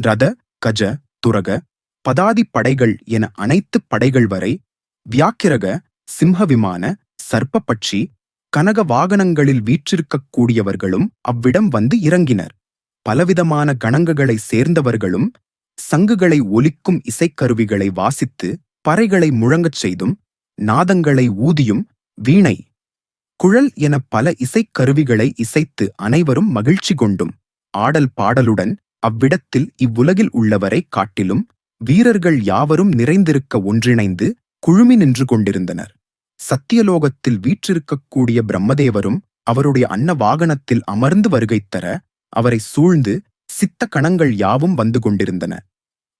ரத கஜ துரக பதாதி படைகள் என அனைத்து படைகள் வரை வியாக்கிரக சிம்ஹவிமான சர்ப்பபட்சி கனக வாகனங்களில் வீற்றிருக்கக்கூடியவர்களும் அவ்விடம் வந்து இறங்கினர். பலவிதமான கணங்குகளை சேர்ந்தவர்களும் சங்குகளை ஒலிக்கும் இசைக்கருவிகளை வாசித்து பறைகளை முழங்கச் செய்தும் நாதங்களை ஊதியும் வீணை. குழல் என பல இசைக்கருவிகளை இசைத்து அனைவரும் மகிழ்ச்சி கொண்டும் ஆடல் பாடலுடன் அவ்விடத்தில் இவ்வுலகில் உள்ளவரை காட்டிலும் வீரர்கள் யாவரும் நிறைந்திருக்க ஒன்றிணைந்து குழுமி நின்று கொண்டிருந்தனர். சத்தியலோகத்தில் வீற்றிருக்கக்கூடிய பிரம்மதேவரும் அவருடைய அன்ன வாகனத்தில் அமர்ந்து வருகை தர அவரை சூழ்ந்து சித்த கணங்கள் யாவும் வந்து கொண்டிருந்தன.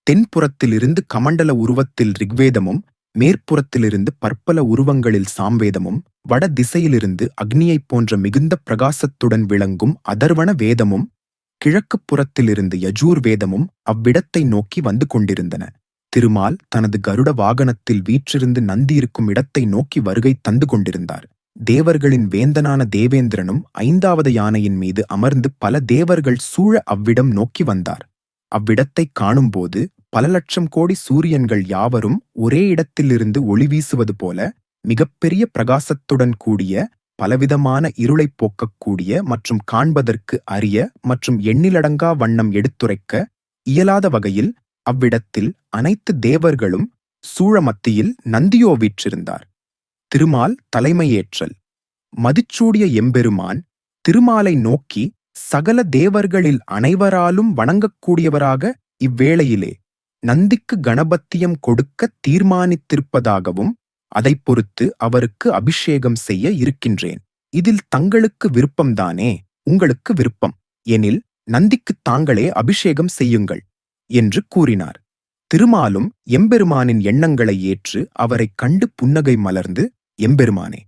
தென்புறத்திலிருந்து கமண்டல உருவத்தில் ரிக்வேதமும் மேற்புறத்திலிருந்து பற்பல உருவங்களில் சாம்வேதமும் வட திசையிலிருந்து அக்னியைப் போன்ற மிகுந்த பிரகாசத்துடன் விளங்கும் அதர்வன வேதமும் கிழக்குப் புறத்திலிருந்து யஜூர் வேதமும் அவ்விடத்தை நோக்கி வந்து கொண்டிருந்தன. திருமால் தனது கருட வாகனத்தில் வீற்றிருந்து நந்தியிருக்கும் இடத்தை நோக்கி வருகை தந்து கொண்டிருந்தார். தேவர்களின் வேந்தனான தேவேந்திரனும் ஐந்தாவது யானையின் மீது அமர்ந்து பல தேவர்கள் சூழ அவ்விடம் நோக்கி வந்தார். அவ்விடத்தை காணும்போது பல லட்சம் கோடி சூரியன்கள் யாவரும் ஒரே இடத்திலிருந்து ஒளி வீசுவது போல மிகப்பெரிய பிரகாசத்துடன் கூடிய பலவிதமான இருளைப் போக்கக்கூடிய மற்றும் காண்பதற்கு அரிய மற்றும் எண்ணிலடங்கா வண்ணம் எடுத்துரைக்க இயலாத வகையில் அவ்விடத்தில் அனைத்து தேவர்களும் சூழ மத்தியில் நந்தியோ வீற்றிருந்தார் திருமால் தலைமையேற்றல். மதிச்சூடிய எம்பெருமான் திருமாலை நோக்கி சகல தேவர்களில் அனைவராலும் வணங்கக்கூடியவராக இவ்வேளையிலே நந்திக்கு கணபத்தியம் கொடுக்க தீர்மானித்திருப்பதாகவும் அதைப் பொறுத்து அவருக்கு அபிஷேகம் செய்ய இருக்கின்றேன். இதில் தங்களுக்கு விருப்பம்தானே? உங்களுக்கு விருப்பம். எனில் நந்திக்குத் தாங்களே அபிஷேகம் செய்யுங்கள் என்று கூறினார். திருமாலும் எம்பெருமானின் எண்ணங்களை ஏற்று அவரைக் கண்டு புன்னகை மலர்ந்து எம்பெருமானே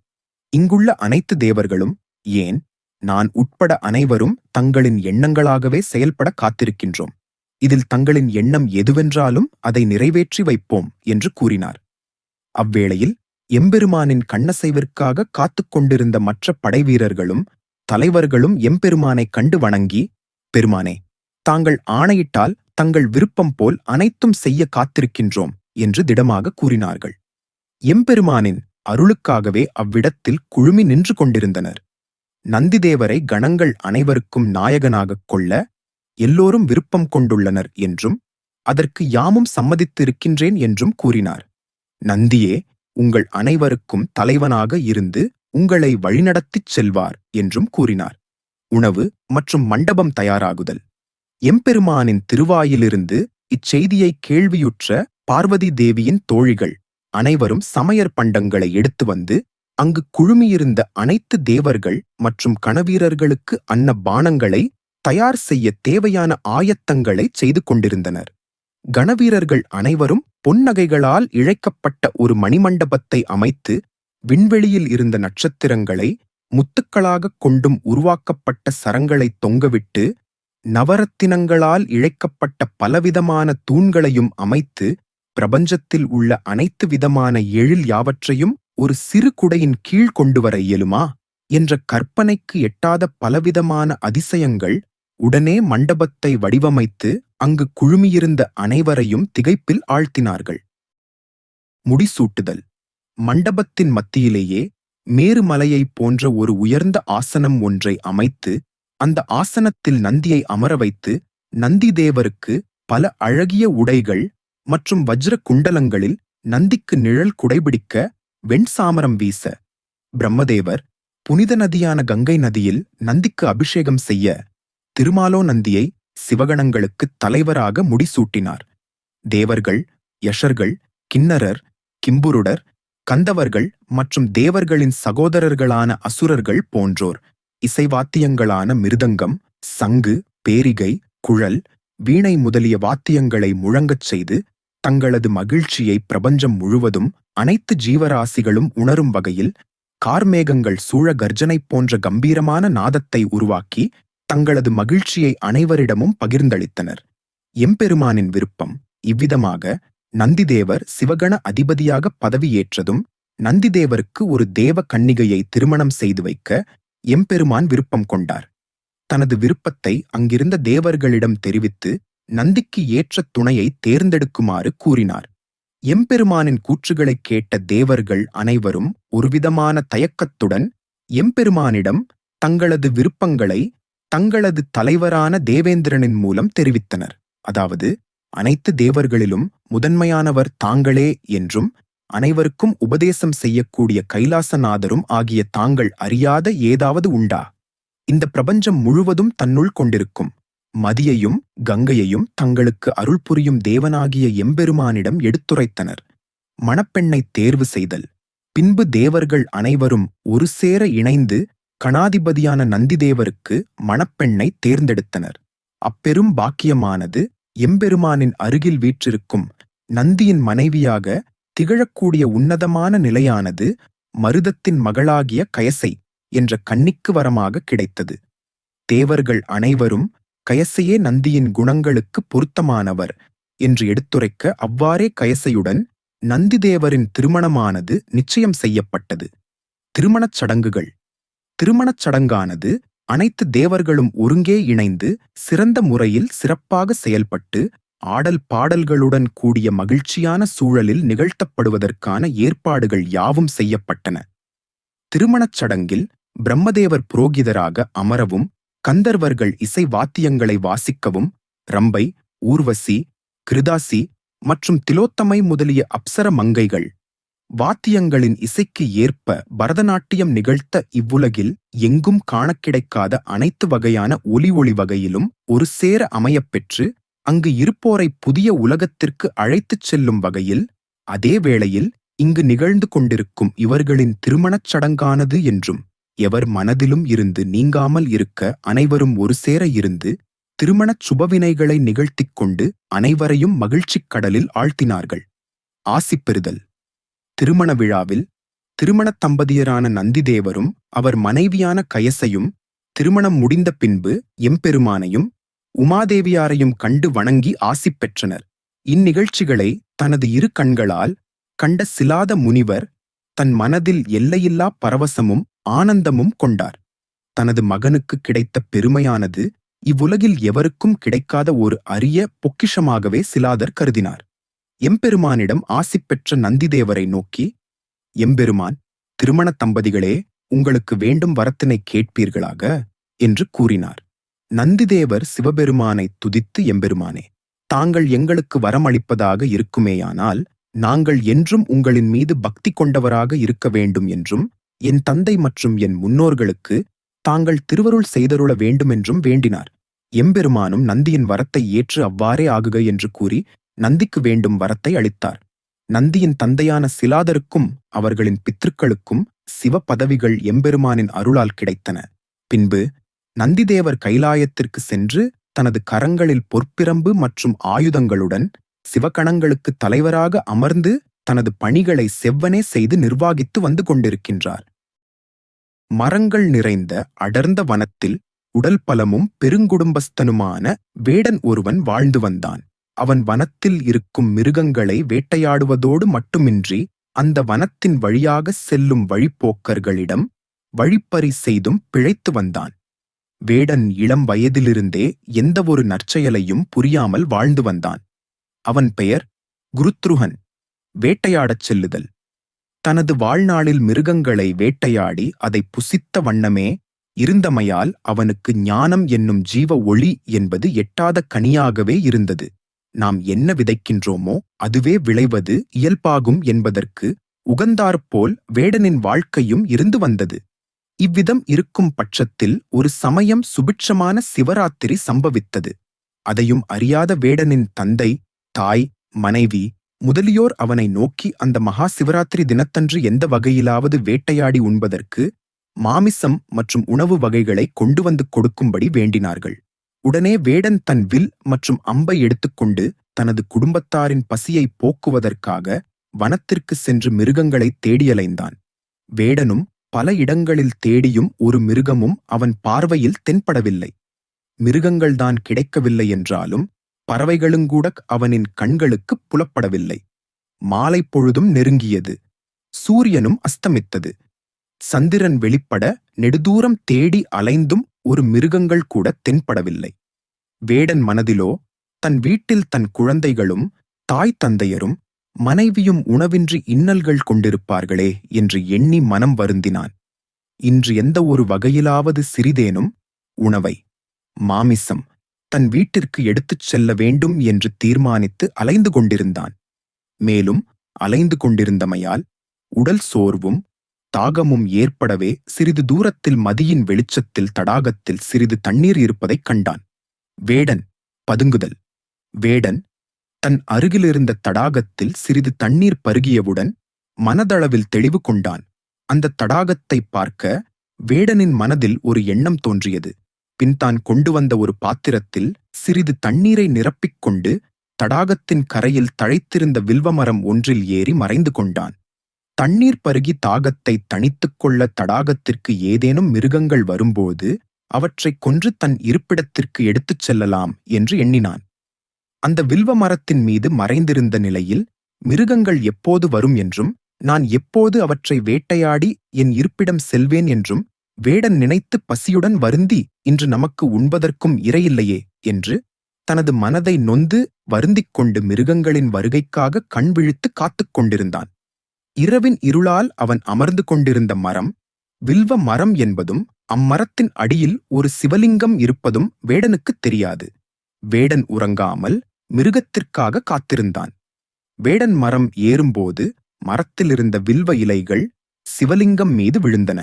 இங்குள்ள அனைத்து தேவர்களும் ஏன் நான் உட்பட அனைவரும் தங்களின் எண்ணங்களாகவே செயல்பட காத்திருக்கின்றோம். இதில் தங்களின் எண்ணம் எதுவென்றாலும் அதை நிறைவேற்றி வைப்போம் என்று கூறினார். அவ்வேளையில் எம்பெருமானின் கண்ணசைவிற்காக காத்துக் கொண்டிருந்த மற்ற படைவீரர்களும் தலைவர்களும் எம்பெருமானைக் கண்டு வணங்கி பெருமானே தாங்கள் ஆணையிட்டால் தங்கள் விருப்பம் போல் அனைத்தும் செய்ய காத்திருக்கின்றோம் என்று திடமாக கூறினார்கள். எம்பெருமானின் அருளுக்காகவே அவ்விடத்தில் குழுமி நின்று கொண்டிருந்தனர். நந்திதேவரை கணங்கள் அனைவருக்கும் நாயகனாகக் கொள்ள எல்லோரும் விருப்பம் கொண்டுள்ளனர் என்றும் அதற்கு யாமும் சம்மதித்திருக்கின்றேன் என்றும் கூறினார். நந்தியே உங்கள் அனைவருக்கும் தலைவனாக இருந்து உங்களை வழிநடத்திச் செல்வார் என்றும் கூறினார். உணவு மற்றும் மண்டபம் தயாராகுதல். எம்பெருமானின் திருவாயிலிருந்து இச்செய்தியை கேள்வியுற்ற பார்வதி தேவியின் தோழிகள் அனைவரும் சமையற் பண்டங்களை எடுத்து வந்து அங்கு குழுமியிருந்த அனைத்து தேவர்கள் மற்றும் கணவீரர்களுக்கு அன்ன பானங்களை தயார் செய்ய தேவையான ஆயத்தங்களை செய்து கொண்டிருந்தனர். கணவீரர்கள் அனைவரும் பொன்னகைகளால் இழைக்கப்பட்ட ஒரு மணிமண்டபத்தை அமைத்து விண்வெளியில் இருந்த நட்சத்திரங்களை முத்துக்களாகக் கொண்டும் உருவாக்கப்பட்ட சரங்களை தொங்கவிட்டு நவரத்தினங்களால் இழைக்கப்பட்ட பலவிதமான தூண்களையும் அமைத்து பிரபஞ்சத்தில் உள்ள அனைத்து விதமான எழில் யாவற்றையும் ஒரு சிறு குடையின் கீழ் கொண்டு வர இயலுமா? என்ற கற்பனைக்கு எட்டாத பலவிதமான அதிசயங்கள் உடனே மண்டபத்தை வடிவமைத்து அங்கு குழுமியிருந்த அனைவரையும் திகைப்பில் ஆழ்த்தினார்கள். முடிசூட்டுதல். மண்டபத்தின் மத்தியிலேயே மேருமலையைப் போன்ற ஒரு உயர்ந்த ஆசனம் ஒன்றை அமைத்து அந்த ஆசனத்தில் நந்தியை அமர வைத்து நந்தி தேவருக்கு பல அழகிய உடைகள் மற்றும் வஜ்ர குண்டலங்களில் நந்திக்கு நிழல் குடைபிடிக்க வெண்சாமரம் வீச. பிரம்மதேவர் புனித நதியான கங்கை நதியில் நந்திக்கு அபிஷேகம் செய்ய திருமாலோ நந்தியை சிவகணங்களுக்கு தலைவராக முடிசூட்டினார். தேவர்கள் யஷர்கள் கிண்ணரர் கிம்புருடர் கந்தவர்கள் மற்றும் தேவர்களின் சகோதரர்களான அசுரர்கள் போன்றோர். இசைவாத்தியங்களான மிருதங்கம் சங்கு பேரிகை குழல் வீணை முதலிய வாத்தியங்களை முழங்கச் செய்து தங்களது மகிழ்ச்சியை பிரபஞ்சம் முழுவதும் அனைத்து ஜீவராசிகளும் உணரும் வகையில் கார்மேகங்கள் சூழ கர்ஜனை போன்ற கம்பீரமான நாதத்தை உருவாக்கி தங்களது மகிழ்ச்சியை அனைவரிடமும் பகிர்ந்தளித்தனர். எம்பெருமானின் விருப்பம் இவ்விதமாக நந்திதேவர் சிவகண அதிபதியாக பதவியேற்றதும் நந்திதேவருக்கு ஒரு தேவ கன்னிகையை திருமணம் செய்து வைக்க எம்பெருமான் விருப்பம் கொண்டார். தனது விருப்பத்தை அங்கிருந்த தேவர்களிடம் தெரிவித்து நந்திக்கு ஏற்ற துணையை தேர்ந்தெடுக்குமாறு கூறினார். எம்பெருமானின் கூற்றுகளைக் கேட்ட தேவர்கள் அனைவரும் ஒருவிதமான தயக்கத்துடன் எம்பெருமானிடம் தங்களது விருப்பங்களை தங்களது தலைவரான தேவேந்திரனின் மூலம் தெரிவித்தனர். அதாவது அனைத்து தேவர்களிலும் முதன்மையானவர் தாங்களே என்றும் அனைவருக்கும் உபதேசம் செய்யக்கூடிய கைலாசநாதரும் ஆகிய தாங்கள் அறியாத ஏதாவது உண்டா? இந்த பிரபஞ்சம் முழுவதும் தன்னுள் கொண்டிருக்கும். மதியையும் கங்கையையும் தங்களுக்கு அருள் புரியும் தேவனாகிய எம்பெருமானிடம் எடுத்துரைத்தனர். மணப்பெண்ணை தேர்வு செய்தல். பின்பு தேவர்கள் அனைவரும் ஒரு சேர இணைந்து கணாதிபதியான நந்திதேவருக்கு மணப்பெண்ணை தேர்ந்தெடுத்தனர். அப்பெரும் பாக்கியமானது எம்பெருமானின் அருகில் வீற்றிருக்கும் நந்தியின் மனைவியாக திகழக்கூடிய உன்னதமான நிலையானது மருதத்தின் மகளாகிய கயசை என்ற கன்னிக்கு வரமாக கிடைத்தது. தேவர்கள் அனைவரும் கயசையே நந்தியின் குணங்களுக்கு பொருத்தமானவர் என்று எடுத்துரைக்க அவ்வாறே கயசையுடன் நந்திதேவரின் திருமணமானது நிச்சயம் செய்யப்பட்டது. திருமணச் சடங்குகள். திருமணச் சடங்கானது அனைத்து தேவர்களும் ஒருங்கே இணைந்து சிறந்த முறையில் சிறப்பாக செயல்பட்டு ஆடல் பாடல்களுடன் கூடிய மகிழ்ச்சியான சூழலில் நிகழ்த்தப்படுவதற்கான ஏற்பாடுகள் யாவும் செய்யப்பட்டன. திருமணச் சடங்கில் பிரம்மதேவர் புரோகிதராக அமரவும் கந்தர்வர்கள் இசை வாத்தியங்களை வாசிக்கவும் ரம்பை ஊர்வசி கிருதாசி மற்றும் திலோத்தமை முதலிய அப்சர மங்கைகள் வாத்தியங்களின் இசைக்கு ஏற்ப பரதநாட்டியம் நிகழ்த்த இவ்வுலகில் எங்கும் காணக் கிடைக்காத அனைத்து வகையான ஒலி ஒளி வகையிலும் ஒரு சேர அமையப்பெற்று அங்கு இருப்போரை புதிய உலகத்திற்கு அழைத்துச் செல்லும் வகையில் அதே வேளையில் இங்கு நிகழ்ந்து கொண்டிருக்கும் இவர்களின் திருமணச் சடங்கானது என்றும் எவர் மனதிலும் இருந்து நீங்காமல் இருக்க அனைவரும் ஒரு சேர இருந்து திருமணச் சுபவினைகளை நிகழ்த்திக் கொண்டு அனைவரையும் மகிழ்ச்சிக் கடலில் ஆழ்த்தினார்கள். ஆசிப்பெறுதல் திருமண விழாவில் திருமணத் தம்பதியரான நந்திதேவரும் அவர் மனைவியான கயசையும் திருமணம் முடிந்த பின்பு எம்பெருமானையும் உமாதேவியாரையும் கண்டு வணங்கி ஆசி பெற்றனர். இந்நிகழ்ச்சிகளை தனது இரு கண்களால் கண்ட சிலாத முனிவர் தன் மனதில் எல்லையில்லா பரவசமும் ஆனந்தமும் கொண்டார். தனது மகனுக்கு கிடைத்த பெருமையானது இவ்வுலகில் எவருக்கும் கிடைக்காத ஒரு அரிய பொக்கிஷமாகவே சிலாதர் கருதினார். எம்பெருமானிடம் ஆசி பெற்ற நந்திதேவரை நோக்கி எம்பெருமான் திருமண தம்பதிகளே உங்களுக்கு வேண்டும் வரத்தினை கேட்பீர்களாக? என்று கூறினார். நந்திதேவர் சிவபெருமானை துதித்து எம்பெருமானே தாங்கள் எங்களுக்கு வரமளிப்பதாக இருக்குமேயானால் நாங்கள் என்றும் உங்களின் மீது பக்தி கொண்டவராக இருக்க வேண்டும் என்றும் என் தந்தை மற்றும் என் முன்னோர்களுக்கு தாங்கள் திருவருள் செய்தருள வேண்டுமென்றும் வேண்டினார். எம்பெருமானும் நந்தியின் வரத்தை ஏற்று அவ்வாறே ஆகுக என்று கூறி நந்திக்கு வேண்டும் வரத்தை அளித்தார். நந்தியின் தந்தையான சிலாதருக்கும் அவர்களின் பித்திருக்களுக்கும் சிவ பதவிகள் எம்பெருமானின் அருளால் கிடைத்தன. பின்பு நந்திதேவர் கைலாயத்திற்கு சென்று தனது கரங்களில் பொற்பிரம்பு மற்றும் ஆயுதங்களுடன் சிவகணங்களுக்கு தலைவராக அமர்ந்து தனது பணிகளை செவ்வனே செய்து நிர்வாகித்து வந்து கொண்டிருக்கின்றார். மரங்கள் நிறைந்த அடர்ந்த வனத்தில் உடல் பலமும் பெருங்குடும்பஸ்தனுமான வேடன் ஒருவன் வாழ்ந்து வந்தான். அவன் வனத்தில் இருக்கும் மிருகங்களை வேட்டையாடுவதோடு மட்டுமின்றி அந்த வனத்தின் வழியாக செல்லும் வழிப்போக்கர்களிடம் வழிப்பறி செய்தும் பிழைத்து வந்தான். வேடன் இளம் வயதிலிருந்தே எந்தவொரு நற்செயலையும் புரியாமல் வாழ்ந்து வந்தான். அவன் பெயர் குருத்ருஹன். வேட்டையாடச் செல்லுதல். தனது வாழ்நாளில் மிருகங்களை வேட்டையாடி அதை புசித்த வண்ணமே இருந்தமையால் அவனுக்கு ஞானம் என்னும் ஜீவ ஒளி என்பது எட்டாத கனியாகவே இருந்தது. நாம் என்ன விதைக்கின்றோமோ அதுவே விளைவது இயல்பாகும் என்பதற்கு உகந்தாற்போல் வேடனின் வாழ்க்கையும் இருந்து வந்தது. இவ்விதம் இருக்கும் பட்சத்தில் ஒரு சமயம் சுபிட்சமான சிவராத்திரி சம்பவித்தது. அதையும் அறியாத வேடனின் தந்தை தாய் மனைவி முதலியோர் அவனை நோக்கி அந்த மகா சிவராத்திரி தினத்தன்று எந்த வகையிலாவது வேட்டையாடி உண்பதற்கு மாமிசம் மற்றும் உணவு வகைகளை கொண்டு வந்து கொடுக்கும்படி வேண்டினார்கள். உடனே வேடன் தன் வில் மற்றும் அம்பை எடுத்துக்கொண்டு தனது குடும்பத்தாரின் பசியை போக்குவதற்காக வனத்திற்கு சென்று மிருகங்களை தேடியலைந்தான். வேடனும் பல இடங்களில் தேடியும் ஒரு மிருகமும் அவன் பார்வையில் தென்படவில்லை. மிருகங்கள்தான் கிடைக்கவில்லை என்றாலும் பறவைகளுங்கூட அவனின் கண்களுக்கு புலப்படவில்லை. மாலை பொழுதும் நெருங்கியது. சூரியனும் அஸ்தமித்தது. சந்திரன் வெளிப்பட நெடுதூரம் தேடி அலைந்தும் ஒரு மிருகங்கள் கூட தென்படவில்லை. வேடன் மனதிலோ தன் வீட்டில் தன் குழந்தைகளும் தாய் தந்தையரும் மனைவியும் உணவின்றி இன்னல்கள் கொண்டிருப்பார்களே என்று எண்ணி மனம் வருந்தினான். இன்று எந்த ஒரு வகையிலாவது சிறிதேனும் உணவை மாமிசம் தன் வீட்டிற்கு எடுத்துச் செல்ல வேண்டும் என்று தீர்மானித்து அலைந்து கொண்டிருந்தான். மேலும் அலைந்து கொண்டிருந்தமையால் உடல் சோர்வும் தாகமும் ஏற்படவே சிறிது தூரத்தில் மதியின் வெளிச்சத்தில் தடாகத்தில் சிறிது தண்ணீர் இருப்பதைக் கண்டான். வேடன் பதுங்குதல். வேடன் தன் அருகிலிருந்த தடாகத்தில் சிறிது தண்ணீர் பருகியவுடன் மனதளவில் தெளிவு கொண்டான். அந்த தடாகத்தை பார்க்க வேடனின் மனதில் ஒரு எண்ணம் தோன்றியது. பின் தான் கொண்டு வந்த ஒரு பாத்திரத்தில் சிறிது தண்ணீரை நிரப்பிக் கொண்டு தடாகத்தின் கரையில் தழைத்திருந்த வில்வமரம் ஒன்றில் ஏறி மறைந்து கொண்டான். தண்ணீர் பருகி தாகத்தை தணித்துக் கொள்ள தடாகத்திற்கு ஏதேனும் மிருகங்கள் வரும்போது அவற்றைக் கொன்று தன் இருப்பிடத்திற்கு எடுத்துச் செல்லலாம் என்று எண்ணினான். அந்த வில்வ மரத்தின் மீது மறைந்திருந்த நிலையில் மிருகங்கள் எப்போது வரும் என்றும் நான் எப்போது அவற்றை வேட்டையாடி என் இருப்பிடம் செல்வேன் என்றும் வேடன் நினைத்து பசியுடன் வருந்தி இன்று நமக்கு உண்பதற்கும் இரையில்லையே என்று தனது மனதை நொந்து வருந்திக் கொண்டு மிருகங்களின் வருகைக்காக கண் விழித்து காத்துக் கொண்டிருந்தான். இரவின் இருளால் அவன் அமர்ந்து கொண்டிருந்த மரம் வில்வ மரம் என்பதும் அம்மரத்தின் அடியில் ஒரு சிவலிங்கம் இருப்பதும் வேடனுக்குத் தெரியாது. வேடன் உறங்காமல் மிருகத்திற்காக காத்திருந்தான். வேடன் மரம் ஏறும்போது மரத்திலிருந்த வில்வ இலைகள் சிவலிங்கம் மீது விழுந்தன.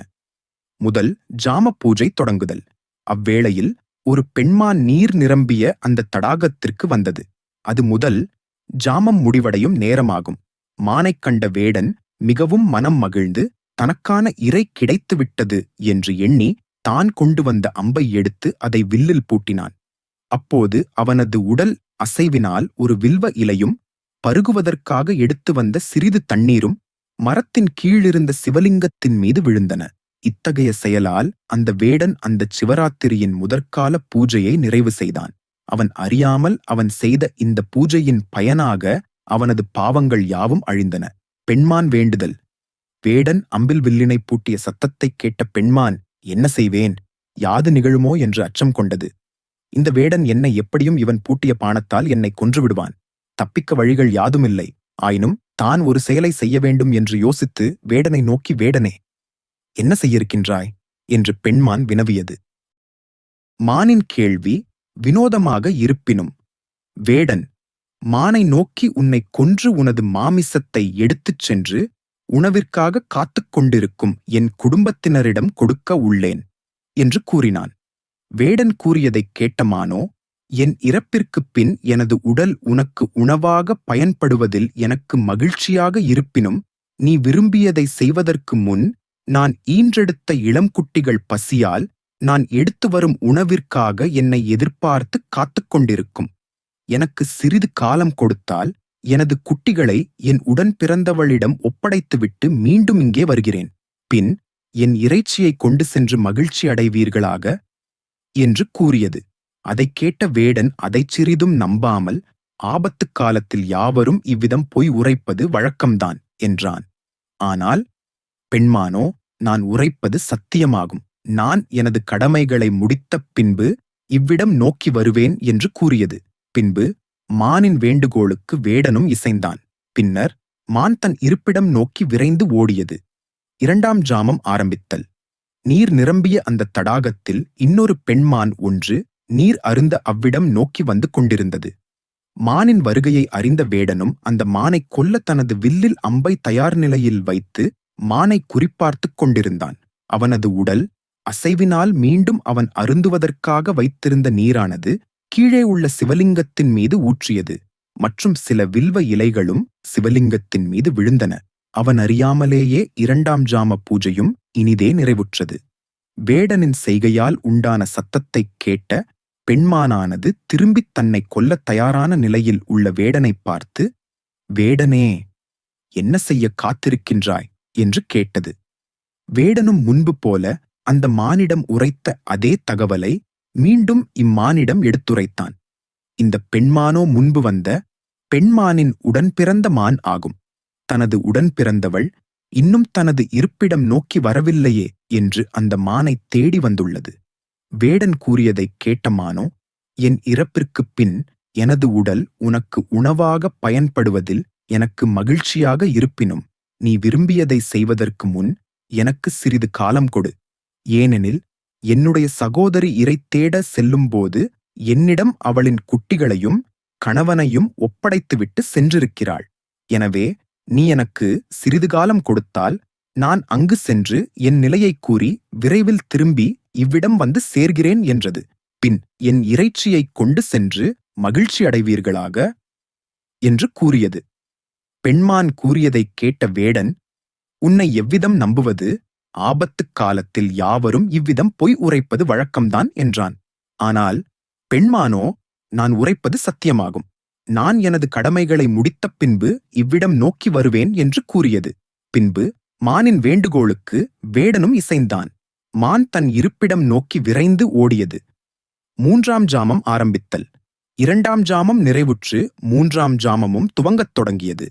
முதல் ஜாம பூஜை தொடங்குதல். அவ்வேளையில் ஒரு பெண்மான் நீர் நிரம்பிய அந்த தடாகத்திற்கு வந்தது. அது முதல் ஜாமம் முடிவடையும் நேரமாகும். மானைக் கண்ட வேடன் மிகவும் மனம் மகிழ்ந்து தனக்கான இறை கிடைத்துவிட்டது என்று எண்ணி தான் கொண்டு வந்த அம்பை எடுத்து அதை வில்லில் பூட்டினான். அப்போது அவனது உடல் அசைவினால் ஒரு வில்வ இலையும் பருகுவதற்காக எடுத்து வந்த சிறிது தண்ணீரும் மரத்தின் கீழிருந்த சிவலிங்கத்தின் மீது விழுந்தன. இத்தகைய செயலால் அந்த வேடன் அந்த சிவராத்திரியின் முதற்கால பூஜையை நிறைவு செய்தான். அவன் அறியாமல் அவன் செய்த இந்த பூஜையின் பயனாக அவனது பாவங்கள் யாவும் அழிந்தன. பெண்மான் வேண்டுதல். வேடன் அம்பில் வில்லினை பூட்டிய சத்தத்தைக் கேட்ட பெண்மான் என்ன செய்வேன்? யாது நிகழுமோ? என்று அச்சம் கொண்டது. இந்த வேடன் என்னை எப்படியும் இவன் பூட்டிய பானத்தால் என்னை கொன்று விடுவான் தப்பிக்க வழிகள் யாதுமில்லை. ஆயினும் தான் ஒரு செயலை செய்ய வேண்டும் என்று யோசித்து வேடனை நோக்கி வேடனே என்ன செய்யிருக்கின்றாய்? என்று பெண்மான் வினவியது. மானின் கேள்வி வினோதமாக இருப்பினும் வேடன் மானை நோக்கி உன்னை கொன்று உனது மாமிசத்தை எடுத்துச் சென்று உணவிற்காக காத்துக் கொண்டிருக்கும் என் குடும்பத்தினரிடம் கொடுக்க உள்ளேன் என்று கூறினான். வேடன் கூறியதைக் கேட்ட மானோ என் இறப்பிற்குப் பின் எனது உடல் உனக்கு உணவாக பயன்படுவதில் எனக்கு மகிழ்ச்சியாக இருப்பினும் நீ விரும்பியதை செய்வதற்கு முன் நான் ஈன்றெடுத்த இளங்குட்டிகள் பசியால் நான் எடுத்து வரும் உணவிற்காக என்னை எதிர்பார்த்து காத்துக் கொண்டிருக்கும். எனக்கு சிறிது காலம் கொடுத்தால் எனது குட்டிகளை என் உடன் பிறந்தவளிடம் ஒப்படைத்துவிட்டு மீண்டும் இங்கே வருகிறேன். பின் என் இறைச்சியை கொண்டு சென்று மகிழ்ச்சி அடைவீர்களாக என்று கூறியது. அதைக் கேட்ட வேடன் அதைச் சிறிதும் நம்பாமல் ஆபத்து காலத்தில் யாவரும் இவ்விதம் பொய் உரைப்பது வழக்கம்தான் என்றான். ஆனால் பெண்மானோ நான் உரைப்பது சத்தியமாகும். நான் எனது கடமைகளை முடித்த பின்பு இவ்விடம் நோக்கி வருவேன் என்று கூறியது. பின்பு மானின் வேண்டுகோளுக்கு வேடனும் இசைந்தான். பின்னர் மான் தன் இருப்பிடம் நோக்கி விரைந்து ஓடியது. இரண்டாம் ஜாமம் ஆரம்பித்தல். நீர் நிரம்பிய அந்த தடாகத்தில் இன்னொரு பெண்மான் ஒன்று நீர் அருந்த அவ்விடம் நோக்கி வந்து கொண்டிருந்தது. மானின் வருகையை அறிந்த வேடனும் அந்த மானை கொல்ல தனது வில்லில் அம்பை தயார் நிலையில் வைத்து மானை குறிப்பார்த்துக் கொண்டிருந்தான். அவனது உடல் அசைவினால் மீண்டும் அவன் அருந்துவதற்காக வைத்திருந்த நீரானது கீழே உள்ள சிவலிங்கத்தின் மீது ஊற்றியது மற்றும் சில வில்வ இலைகளும் சிவலிங்கத்தின் மீது விழுந்தன. அவன் அறியாமலேயே இரண்டாம் ஜாம பூஜையும் இனிதே நிறைவுற்றது. வேடனின் செய்கையால் உண்டான சத்தத்தைக் கேட்ட பெண்மானானது திரும்பித் தன்னை கொல்லத் தயாரான நிலையில் உள்ள வேடனைப் பார்த்து வேடனே என்ன செய்ய காத்திருக்கின்றாய்? என்று கேட்டது. வேடனும் முன்பு போல அந்த மானிடம் உரைத்த அதே தகவலை மீண்டும் இம்மானிடம் எடுத்துரைத்தான். இந்த பெண்மானோ முன்பு வந்த பெண்மானின் உடன்பிறந்த மான் ஆகும். தனது உடன் பிறந்தவள் இன்னும் தனது இருப்பிடம் நோக்கி வரவில்லையே என்று அந்த மானை தேடி வந்துள்ளது. வேடன் கூறியதைக் கேட்ட மானோ என் இறப்பிற்குப் பின் எனது உடல் உனக்கு உணவாக பயன்படுவதில் எனக்கு மகிழ்ச்சியாக இருப்பினும் நீ விரும்பியதை செய்வதற்கு முன் எனக்கு சிறிது காலம் கொடு. ஏனெனில் என்னுடைய சகோதரி இறை தேட செல்லும்போது என்னிடம் அவளின் குட்டிகளையும் கணவனையும் ஒப்படைத்துவிட்டு சென்றிருக்கிறாள். எனவே நீ எனக்கு சிறிது காலம் கொடுத்தால் நான் அங்கு சென்று என் நிலையைக் கூறி விரைவில் திரும்பி இவ்விடம் வந்து சேர்கிறேன் என்றது. பின் என் இறைச்சியைக் கொண்டு சென்று மகிழ்ச்சி அடைவீர்களாக? என்று கூறியது. பெண்மான் கூறியதைக் கேட்ட வேடன் உன்னை எவ்விதம் நம்புவது? ஆபத்துக் காலத்தில் யாவரும் இவ்விதம் பொய் உரைப்பது வழக்கம்தான் என்றான். ஆனால் பெண்மானோ நான் உரைப்பது சத்தியமாகும். நான் எனது கடமைகளை முடித்த பின்பு இவ்விடம் நோக்கி வருவேன் என்று கூறியது. பின்பு மானின் வேண்டுகோளுக்கு வேடனும் இசைந்தான். மான் தன் இருப்பிடம் நோக்கி விரைந்து ஓடியது. மூன்றாம் ஜாமம் ஆரம்பித்தல். இரண்டாம் ஜாமம் நிறைவுற்று மூன்றாம் ஜாமமும் துவங்கத் தொடங்கியது.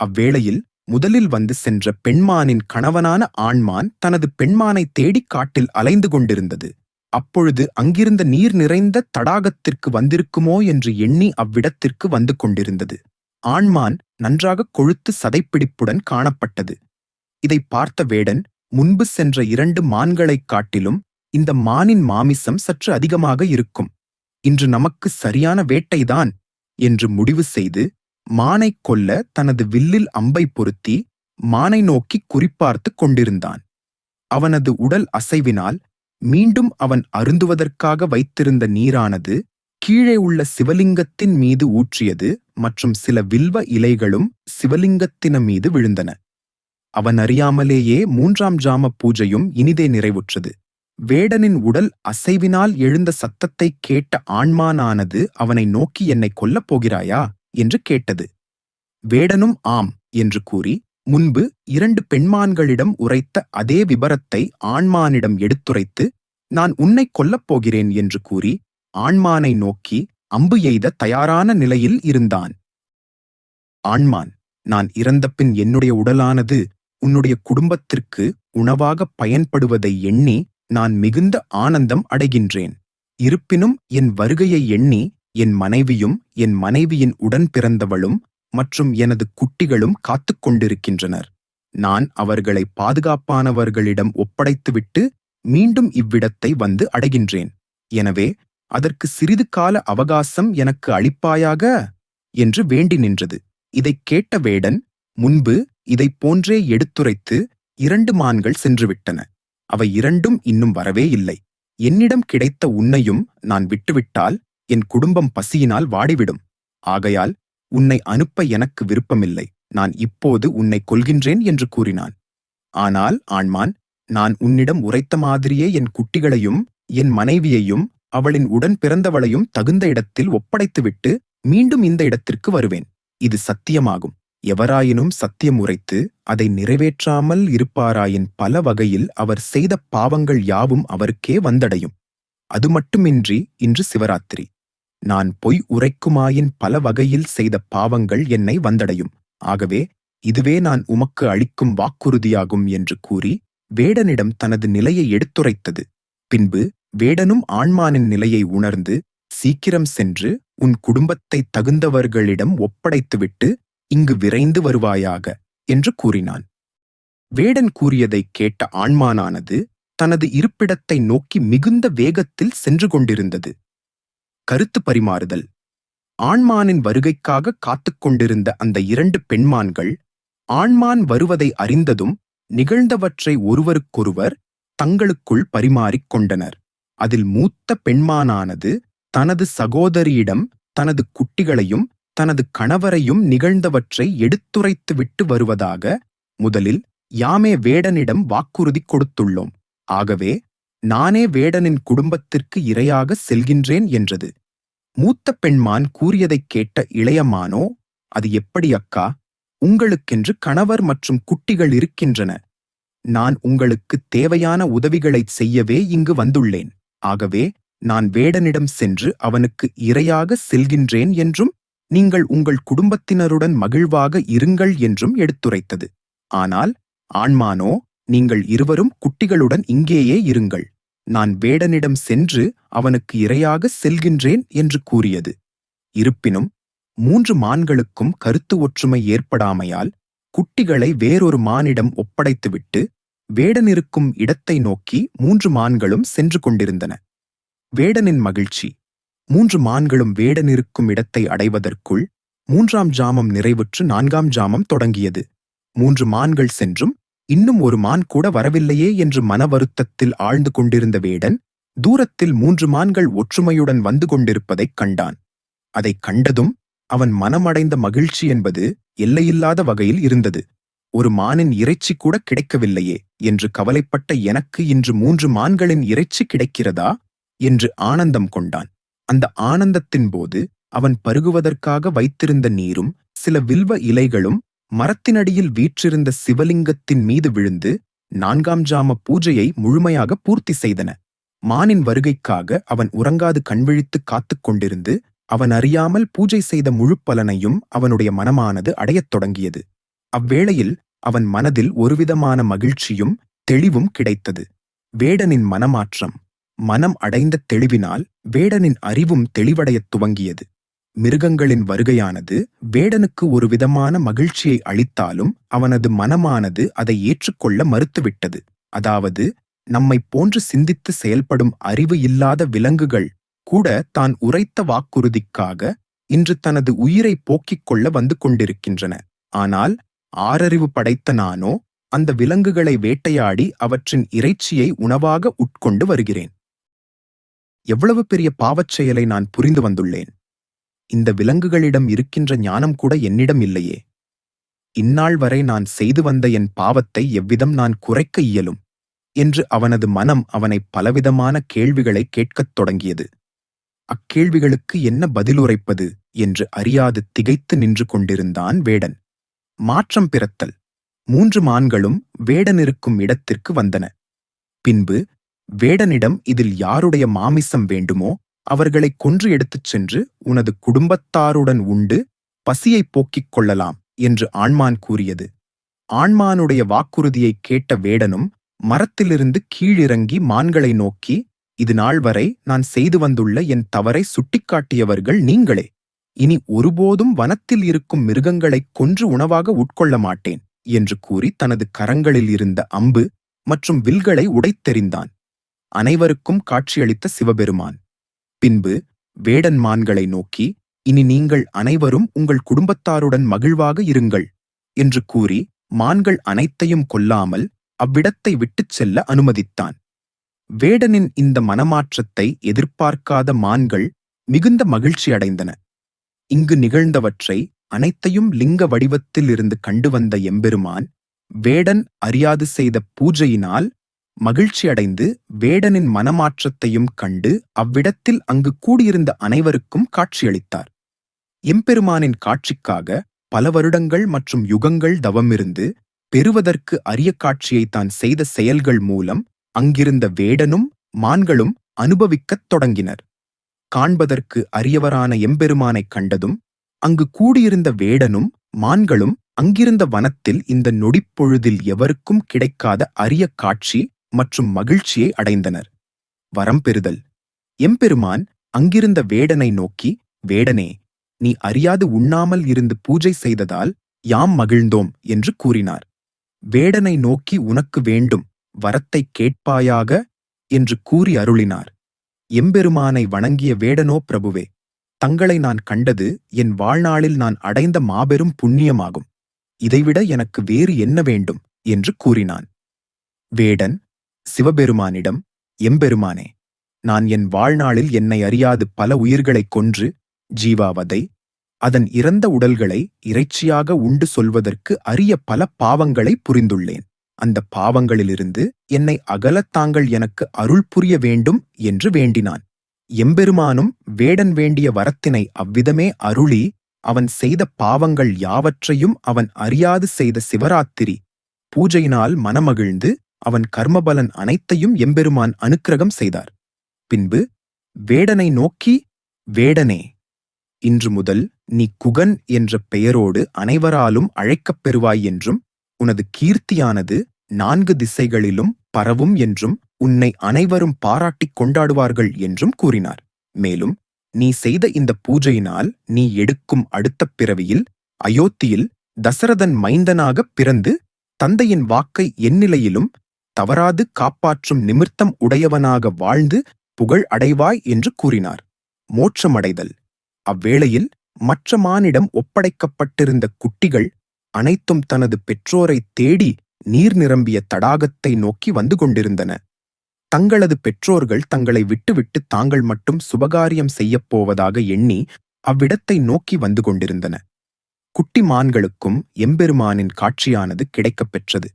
அவ்வேளையில் முதலில் வந்து சென்ற பெண்மானின் கணவனான ஆண்மான் தனது பெண்மானை தேடிக் காட்டில் அலைந்து கொண்டிருந்தது. அப்பொழுது அங்கிருந்த நீர் நிறைந்த தடாகத்திற்கு வந்திருக்குமோ என்று எண்ணி அவ்விடத்திற்கு வந்து கொண்டிருந்தது. ஆண்மான் நன்றாக கொழுத்து சதைப்பிடிப்புடன் காணப்பட்டது. இதை பார்த்த வேடன் முன்பு சென்ற இரண்டு மான்களைக் காட்டிலும் இந்த மானின் மாமிசம் சற்று அதிகமாக இருக்கும். இன்று நமக்கு சரியான வேட்டைதான் என்று முடிவு செய்து மானைக் கொல்ல தனது வில்லில் அம்பை பொருத்தி மானை நோக்கி குறிப்பார்த்துக் கொண்டிருந்தான். அவனது உடல் அசைவினால் மீண்டும் அவன் அருந்துவதற்காக வைத்திருந்த நீரானது கீழே உள்ள சிவலிங்கத்தின் மீது ஊற்றியது மற்றும் சில வில்வ இலைகளும் சிவலிங்கத்தின மீது விழுந்தன. அவன் அறியாமலேயே மூன்றாம் ஜாம பூஜையும் இனிதே நிறைவுற்றது. வேடனின் உடல் அசைவினால் எழுந்த சத்தத்தை கேட்ட ஆண்மானானது அவனை நோக்கி என்னை கொல்லப் போகிறாயா? என்று கேட்டது. வேடனும் ஆம் என்று கூறி முன்பு இரண்டு பெண்மான்களிடம் உரைத்த அதே விபரத்தை ஆண்மானிடம் எடுத்துரைத்து நான் உன்னை கொல்லப் போகிறேன் என்று கூறி ஆண்மானை நோக்கி அம்பு எய்த தயாரான நிலையில் இருந்தான். ஆண்மான் நான் இறந்தபின் என்னுடைய உடலானது உன்னுடைய குடும்பத்திற்கு உணவாக பயன்படுவதை எண்ணி நான் மிகுந்த ஆனந்தம் அடைகின்றேன். இருப்பினும் என் வருகையை எண்ணி என் மனைவியும் என் மனைவியின் உடன் பிறந்தவளும் மற்றும் எனது குட்டிகளும் காத்துக் கொண்டிருக்கின்றனர். நான் அவர்களை பாதுகாப்பானவர்களிடம் ஒப்படைத்துவிட்டு மீண்டும் இவ்விடத்தை வந்து அடைகின்றேன். எனவே அதற்கு சிறிது கால அவகாசம் எனக்கு அளிப்பாயாக? என்று வேண்டி நின்றது. இதைக் கேட்ட வேடன் முன்பு இதைப் போன்றே எடுத்துரைத்து இரண்டு மான்கள் சென்றுவிட்டன. அவை இரண்டும் இன்னும் வரவே இல்லை. என்னிடம் கிடைத்த உன்னையும் நான் விட்டுவிட்டால் என் குடும்பம் பசியினால் வாடிவிடும். ஆகையால் உன்னை அனுப்ப எனக்கு விருப்பமில்லை. நான் இப்போது உன்னை கொள்கின்றேன் என்று கூறினான். ஆனால் ஆண்மான் நான் உன்னிடம் உரைத்த மாதிரியே என் குட்டிகளையும் என் மனைவியையும் அவளின் உடன் பிறந்தவளையும் தகுந்த இடத்தில் ஒப்படைத்துவிட்டு மீண்டும் இந்த இடத்திற்கு வருவேன். இது சத்தியமாகும். எவராயினும் சத்தியம் உரைத்து அதை நிறைவேற்றாமல் இருப்பாராயின் பல வகையில் அவர் செய்த பாவங்கள் யாவும் அவருக்கே வந்தடையும். அது மட்டுமின்றி இன்று சிவராத்திரி. நான் பொய் உரைக்குமாயின் பல வகையில் செய்த பாவங்கள் என்னை வந்தடையும். ஆகவே இதுவே நான் உமக்கு அளிக்கும் வாக்குறுதியாகும் என்று கூறி வேடனிடம் தனது நிலையை எடுத்துரைத்தது. பின்பு வேடனும் ஆண்மானின் நிலையை உணர்ந்து சீக்கிரம் சென்று உன் குடும்பத்தை தகுந்தவர்களிடம் ஒப்படைத்துவிட்டு இங்கு விரைந்து வருவாயாக என்று கூறினான். வேடன் கூறியதைக் கேட்ட ஆண்மானானது தனது இருப்பிடத்தை நோக்கி மிகுந்த வேகத்தில் சென்று கொண்டிருந்தது. கருத்து பரிமாறுதல். ஆண்மானின் வருகைக்காக காத்துக் கொண்டிருந்த அந்த இரண்டு பெண்மான்கள் ஆண்மான் வருவதை அறிந்ததும் நிகழ்ந்தவற்றை ஒருவருக்கொருவர் தங்களுக்குள் பரிமாறிக் கொண்டனர். அதில் மூத்த பெண்மானானது தனது சகோதரியிடம் தனது குட்டிகளையும் தனது கணவரையும் நிகழ்ந்தவற்றை எடுத்துரைத்துவிட்டு வருவதாக முதலில் யாமே வேடனிடம் வாக்குறுதி கொடுத்துள்ளோம். ஆகவே நானே வேடனின் குடும்பத்திற்கு இரையாக செல்கின்றேன் என்றது. மூத்த பெண்மான் கூறியதைக் கேட்ட இளையமானோ அது எப்படி அக்கா? உங்களுக்கென்று கணவர் மற்றும் குட்டிகள் இருக்கின்றன. நான் உங்களுக்கு தேவையான உதவிகளைச் செய்யவே இங்கு வந்துள்ளேன். ஆகவே நான் வேடனிடம் சென்று அவனுக்கு இரையாக செல்கின்றேன் என்றும் நீங்கள் உங்கள் குடும்பத்தினருடன் மகிழ்வாக இருங்கள் என்றும் எடுத்துரைத்தது. ஆனால் ஆண்மானோ நீங்கள் இருவரும் குட்டிகளுடன் இங்கேயே இருங்கள். நான் வேடனிடம் சென்று அவனுக்கு இரையாக செல்கின்றேன் என்று கூறியது. இருப்பினும் மூன்று மான்களுக்கும் கருத்து ஒற்றுமை ஏற்படாமையால் குட்டிகளை வேறொரு மானிடம் ஒப்படைத்துவிட்டு வேடனிருக்கும் இடத்தை நோக்கி மூன்று மான்களும் சென்று கொண்டிருந்தன. வேடனின் மகிழ்ச்சி மூன்று மான்களும் வேடனிருக்கும் இடத்தை அடைவதற்குள் மூன்றாம் ஜாமம் நிறைவுற்று நான்காம் ஜாமம் தொடங்கியது. மூன்று மான்கள் சென்றும் இன்னும் ஒரு மான் கூட வரவில்லையே என்று மன வருத்தத்தில் ஆழ்ந்து கொண்டிருந்த வேடன் தூரத்தில் மூன்று மான்கள் ஒற்றுமையுடன் வந்து கொண்டிருப்பதைக் கண்டான். அதைக் கண்டதும் அவன் மனமடைந்த மகிழ்ச்சி என்பது எல்லையில்லாத வகையில் இருந்தது. ஒரு மானின் இறைச்சி கூட கிடைக்கவில்லையே என்று கவலைப்பட்ட எனக்கு இன்று மூன்று மான்களின் இறைச்சி கிடைக்கிறதா என்று ஆனந்தம் கொண்டான். அந்த ஆனந்தத்தின் போது அவன் பருகுவதற்காக வைத்திருந்த நீரும் சில வில்வ இலைகளும் மரத்தினடியில் வீற்றிருந்த சிவலிங்கத்தின் மீது விழுந்து நான்காம் ஜாம பூஜையை முழுமையாக பூர்த்தி செய்தன. மானின் வருகைக்காக அவன் உறங்காது கண்விழித்து காத்துக் கொண்டிருந்து அவன் அறியாமல் பூஜை செய்த முழு பலனையும் அவனுடைய மனமானது அடையத் தொடங்கியது. அவ்வேளையில் அவன் மனதில் ஒருவிதமான மகிழ்ச்சியும் தெளிவும் கிடைத்தது. வேடனின் மனமாற்றம் மனம் அடைந்த தெளிவினால் வேடனின் அறிவும் தெளிவடையத் துவங்கியது. மிருகங்களின் வருகையானது வேடனுக்கு ஒரு விதமான மகிழ்ச்சியை அளித்தாலும் அவனது மனமானது அதை ஏற்றுக்கொள்ள மறுத்துவிட்டது. அதாவது நம்மை போன்று சிந்தித்து செயல்படும் அறிவு இல்லாத விலங்குகள் கூட தான் உரைத்த வாக்குறுதிக்காக இன்று தனது உயிரை போக்கிக் கொள்ள வந்து கொண்டிருக்கின்றன. ஆனால் ஆறறிவு படைத்த நானோ அந்த விலங்குகளை வேட்டையாடி அவற்றின் இறைச்சியை உணவாக உட்கொண்டு வருகிறேன். எவ்வளவு பெரிய பாவச் செயலை நான் புரிந்து வந்துள்ளேன். இந்த விலங்குகளிடம் இருக்கின்ற ஞானம் கூட என்னிடம் இல்லையே. இந்நாள் வரை நான் செய்து வந்த என் பாவத்தை எவ்விதம் நான் குறைக்க இயலும்? என்று அவனது மனம் அவனை பலவிதமான கேள்விகளை கேட்கத் தொடங்கியது. அக்கேள்விகளுக்கு என்ன பதிலுரைப்பது என்று அறியாது திகைத்து நின்று கொண்டிருந்தான் வேடன். மாற்றம் பிறத்தல். மூன்று மான்களும் வேடன் இருக்கும் இடத்திற்கு வந்தன. பின்பு வேடனிடம் இதில் யாருடைய மாமிசம் வேண்டுமோ அவர்களை கொன்று எடுத்துச் சென்று உனது குடும்பத்தாருடன் உண்டு பசியைப் போக்கிக் கொள்ளலாம் என்று ஆண்மான் கூறியது. ஆண்மானுடைய வாக்குறுதியைக் கேட்ட வேடனும் மரத்திலிருந்து கீழிறங்கி மான்களை நோக்கி இது நாள் வரை நான் செய்து வந்துள்ள என் தவறை சுட்டிக்காட்டியவர்கள் நீங்களே. இனி ஒருபோதும் வனத்தில் இருக்கும் மிருகங்களைக் கொன்று உணவாக உட்கொள்ள மாட்டேன் என்று கூறி தனது கரங்களில் இருந்த அம்பு மற்றும் வில்களை உடைத்தெறிந்தான். அனைவருக்கும் காட்சியளித்த சிவபெருமான். பின்பு வேடன் மான்களை நோக்கி இனி நீங்கள் அனைவரும் உங்கள் குடும்பத்தாருடன் மகிழ்வாக இருங்கள் என்று கூறி மான்கள் அனைத்தையும் கொல்லாமல் அவ்விடத்தை விட்டுச் செல்ல அனுமதித்தான். வேடனின் இந்த மனமாற்றத்தை எதிர்பார்க்காத மான்கள் மிகுந்த மகிழ்ச்சி அடைந்தன. இங்கு நிகழ்ந்தவற்றை அனைத்தையும் லிங்க வடிவத்தில் இருந்து கண்டு வந்த எம்பெருமான் வேடன் அறியாது செய்த பூஜையினால் மகிழ்ச்சியடைந்து வேடனின் மனமாற்றத்தையும் கண்டு அவ்விடத்தில் அங்கு கூடியிருந்த அனைவருக்கும் காட்சியளித்தார். எம்பெருமானின் காட்சிக்காக பல வருடங்கள் மற்றும் யுகங்கள் தவமிருந்து பெறுவதற்கு அரிய காட்சியை தான் செய்த செயல்கள் மூலம் அங்கிருந்த வேடனும் மான்களும் அனுபவிக்கத் தொடங்கினர். காண்பதற்கு அரியவரான எம்பெருமானைக் கண்டதும் அங்கு கூடியிருந்த வேடனும் மான்களும் அங்கிருந்த வனத்தில் இந்த நொடிப்பொழுதில் எவருக்கும் கிடைக்காத அரிய காட்சி மற்றும் மகிழ்ச்சியை அடைந்தனர். வரம் பெறுதல். எம்பெருமான் அங்கிருந்த வேடனை நோக்கி வேடனே நீ அறியாது உண்ணாமல் இருந்து பூஜை செய்ததால் யாம் மகிழ்ந்தோம் என்று கூறினார். வேடனை நோக்கி உனக்கு வேண்டும் வரத்தைக் கேட்பாயாக என்று கூறி அருளினார். எம்பெருமானை வணங்கிய வேடனோ பிரபுவே தங்களை நான் கண்டது என் வாழ்நாளில் நான் அடைந்த மாபெரும் புண்ணியமாகும். இதைவிட எனக்கு வேறு என்ன வேண்டும்? என்று கூறினான். வேடன் சிவபெருமானிடம் எம்பெருமானே நான் என் வாழ்நாளில் என்னை அறியாது பல உயிர்களைக் கொன்று ஜீவாவதை அதன் இறந்த உடல்களை இறைச்சியாக உண்டு சொல்வதற்கு அரிய பல பாவங்களை புரிந்துள்ளேன். அந்த பாவங்களிலிருந்து என்னை அகலத் தாங்கள் எனக்கு அருள் புரிய வேண்டும் என்று வேண்டினான். எம்பெருமானும் வேடன் வேண்டிய வரத்தினை அவ்விதமே அருளி அவன் செய்த பாவங்கள் யாவற்றையும் அவன் அறியாது செய்த சிவராத்திரி பூஜையினால் மனமகிழ்ந்து அவன் கர்மபலன் அனைத்தையும் எம்பெருமான் அனுக்கிரகம் செய்தார். பின்பு வேடனை நோக்கி வேடனே இன்று முதல் நீ குகன் என்ற பெயரோடு அனைவராலும் அழைக்கப் பெறுவாய் என்றும் உனது கீர்த்தியானது நான்கு திசைகளிலும் பரவும் என்றும் உன்னை அனைவரும் பாராட்டிக் கொண்டாடுவார்கள் என்றும் கூறினார். மேலும் நீ செய்த இந்த பூஜையினால் நீ எடுக்கும் அடுத்த பிறவியில் அயோத்தியில் தசரதன் மைந்தனாகப் பிறந்து தந்தையின் வாக்கை எந்நிலையிலும் தவறாது காப்பாற்றும் நிமிர்த்தம் உடையவனாக வாழ்ந்து புகழ் அடைவாய் என்று கூறினார். மோட்சமடைதல். அவ்வேளையில் மற்ற மானிடம் ஒப்படைக்கப்பட்டிருந்த குட்டிகள் அனைத்தும் தனது பெற்றோரை தேடி நீர் நிரம்பிய தடாகத்தை நோக்கி வந்து கொண்டிருந்தன. தங்களது பெற்றோர்கள் தங்களை விட்டுவிட்டு தாங்கள் மட்டும் சுபகாரியம் செய்யப் போவதாக எண்ணி அவ்விடத்தை நோக்கி வந்து கொண்டிருந்தன. குட்டி மான்களுக்கும் எம்பெருமானின் காட்சியானது கிடைக்கப் பெற்றது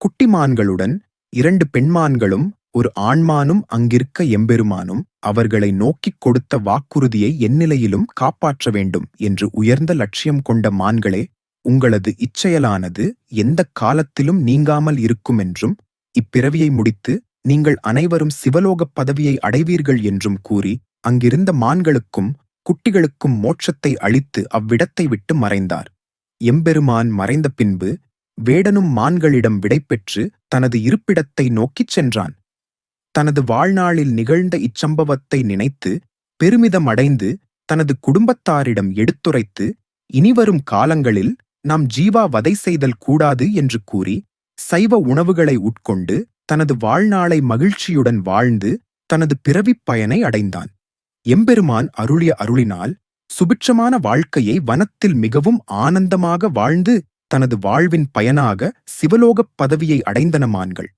குட்டி மான்களுடன் இரண்டு பெண்மான்களும் ஒரு ஆண்மானும் அங்கிருக்க எம்பெருமானும் அவர்களை நோக்கிக் கொடுத்த வாக்குறுதியை எந்நிலையிலும் காப்பாற்ற வேண்டும் என்று உயர்ந்த லட்சியம் கொண்ட மான்களே உங்களது இச்செயலானது எந்த காலத்திலும் நீங்காமல் இருக்குமென்றும் இப்பிறவியை முடித்து நீங்கள் அனைவரும் சிவலோகப் பதவியை அடைவீர்கள் என்றும் கூறி அங்கிருந்த மான்களுக்கும் குட்டிகளுக்கும் மோட்சத்தை அளித்து அவ்விடத்தை விட்டு மறைந்தார். எம்பெருமான் மறைந்த பின்பு வேடனும் மான்களிடம் விடைபெற்று தனது இருப்பிடத்தை நோக்கிச் சென்றான். தனது வாழ்நாளில் நிகழ்ந்த இச்சம்பவத்தை நினைத்து பெருமிதம் அடைந்து தனது குடும்பத்தாரிடம் எடுத்துரைத்து இனிவரும் காலங்களில் நாம் ஜீவா வதை செய்தல் கூடாது என்று கூறி சைவ உணவுகளை உட்கொண்டு தனது வாழ்நாளை மகிழ்ச்சியுடன் வாழ்ந்து தனது பிறவிப் பயனை அடைந்தான். எம்பெருமான் அருளிய அருளினால் சுபிட்சமான வாழ்க்கையை வனத்தில் மிகவும் ஆனந்தமாக வாழ்ந்து தனது வாழ்வின் பயனாக சிவலோகப் பதவியை அடைந்தன மான்கள்.